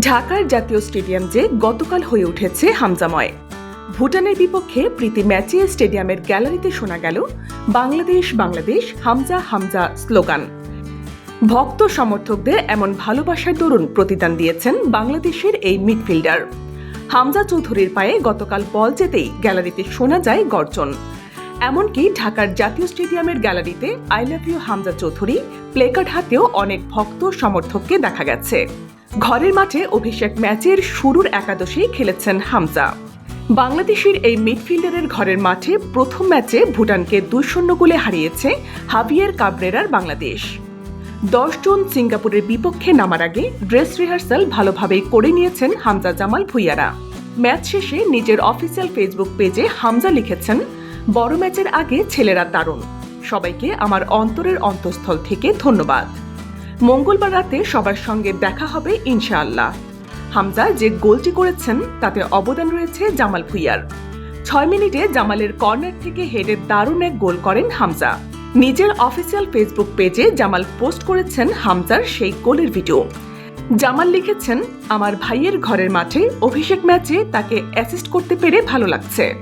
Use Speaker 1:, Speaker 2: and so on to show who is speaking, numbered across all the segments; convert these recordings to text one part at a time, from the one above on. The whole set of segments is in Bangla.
Speaker 1: ঢাকার জাতীয় স্টেডিয়াম যে গতকাল হয়ে উঠেছে হামজাময়। ভুটানের বিপক্ষে প্রীতি ম্যাচে স্টেডিয়ামের গ্যালারিতে শোনা গেল, বাংলাদেশ বাংলাদেশ, হামজা হামজা স্লোগান। ভক্ত সমর্থকদের এমন ভালোবাসার দরুন প্রতিদান দিয়েছেন বাংলাদেশের এই মিডফিল্ডার। হামজা চৌধুরীর পায়ে গতকাল বল যেতেই গ্যালারিতে শোনা যায় গর্জন। এমনকি ঢাকার জাতীয় স্টেডিয়ামের গ্যালারিতে I love you Hamza Chowdhury placard হাতেও অনেক ভক্ত সমর্থককে দেখা গেছে। ঘরের মাঠে অভিষেক ম্যাচের শুরুর একাদশী খেলেছেন হামজা। বাংলাদেশের এই মিডফিল্ডারের ঘরের মাঠে প্রথম ম্যাচে ভুটানকে দুই শূন্য গোলে হারিয়েছে হাভিয়ের কাবরেরার বাংলাদেশ। দশ দশজন সিঙ্গাপুরের বিপক্ষে নামার আগে ড্রেস রিহার্সাল ভালোভাবেই করে নিয়েছেন হামজা জামাল ভুইয়ারা। ম্যাচ শেষে নিজের অফিসিয়াল ফেসবুক পেজে হামজা লিখেছেন, বড় ম্যাচের আগে ছেলেরা দারুণ। সবাইকে আমার অন্তরের অন্তঃস্থল থেকে ধন্যবাদ। মঙ্গলবার রাতে সবার সঙ্গে দেখা হবে ইনশাআল্লাহ। হামজা যে গোলটি করেছেন, তাতে অবদান রয়েছে জামাল ভুইয়ার। ছয় মিনিটে জামালের কর্নার থেকে হেডে দারুণ এক গোল করেন হামজা। নিজের অফিসিয়াল ফেসবুক পেজে জামাল পোস্ট করেছেন হামজার সেই গোলের ভিডিও। জামাল লিখেছেন, আমার ভাইয়ের ঘরের মাঠে অভিষেক ম্যাচে তাকে অ্যাসিস্ট করতে পেরে ভালো লাগছে।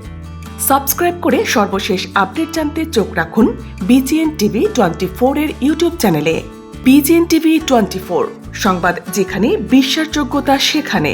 Speaker 1: সাবস্ক্রাইব করে সর্বশেষ আপডেট জানতে চোখ রাখুন বিজিএন টিভি টোয়েন্টি ফোর এর ইউটিউব চ্যানেলে। বিজিএন টিভি টোয়েন্টি সংবাদ যেখানে বিশ্বাসযোগ্যতা সেখানে।